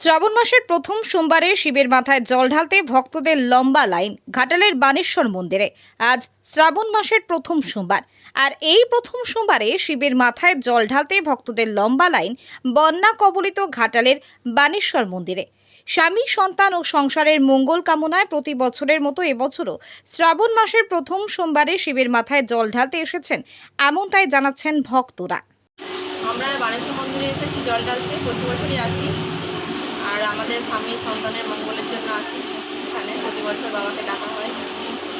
শ্রাবণ মাসের প্রথম সোমবারে শিবের মাথায় জল ঢালতে ভক্তদের লম্বা লাইন, ঘাটালের বানেশ্বর মন্দিরে। আজ শ্রাবণ মাসের প্রথম সোমবার। আর এই প্রথম সোমবারে শিবের মাথায় জল ঢালতে ভক্তদের লম্বা লাইন, বন্যা কবলিত ঘাটালের বানেশ্বর মন্দিরে। স্বামী, সন্তান ও সংসারের মঙ্গল কামনায় প্রতি বছরের মতো এবছরও শ্রাবণ মাসের প্রথম সোমবারে শিবের মাথায় জল ঢালতে এসেছেন, এমনটাই জানাচ্ছেন ভক্তরা। আমরা বানেশ্বর মন্দিরে এসেছি জল ঢালতে, প্রতি বছরই আসি। আর আমাদের স্বামী সন্তানের মঙ্গলের জন্য আসি। এখানে প্রতি বছর বাবাকে ডাকা হয়।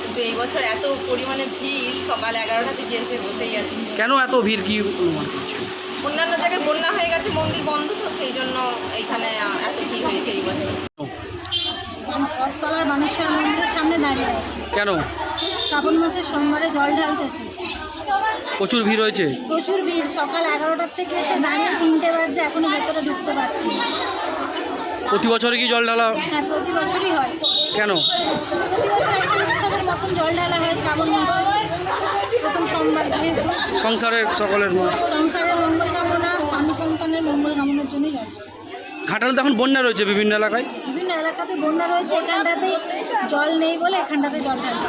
কিন্তু এই বছর এত পরিমাণে ভিড় সকাল এগারোটা থেকে এসে বসেই আছি। কেন এত ভিড়? কি অনুমান করছেন? অন্যান্য জায়গায় বন্যা হয়ে গেছে মন্দির বন্ধ তো সেই জন্য এইখানে এত ভিড় হয়েছে এই বছর। রথতলার বানেশ্বর মন্দিরের সামনে দাঁড়িয়ে আছি। কেন? শ্রাবণ মাসের সোমবারে জল ঢালতে এসেছি। প্রচুর ভিড় হয়েছে? প্রচুর ভিড় সকাল এগারোটার থেকে এসে দাঁড়িয়ে তিনটে বাজছে এখনও ভেতরে ঢুকতে পারছি না। প্রতি বছরে কি জল ঢালা হ্যাঁ? প্রতি বছরই হয়। কেন? প্রতি বছর একটা উৎসবের মতন জল ঢালা হয় শ্রাবণ মাসে। প্রথম সোমবার যেহেতু। সংসারের সকলের মা সংসারের মঙ্গল কামনা স্বামী সন্তানের মঙ্গল কামনার জন্যই জল ঢালা। ঘাটালে তো এখন বন্যা রয়েছে বিভিন্ন এলাকায়। বিভিন্ন এলাকাতে বন্যা রয়েছে এখানটাতে জল নেই বলে এখানটাতে জল ঢালতে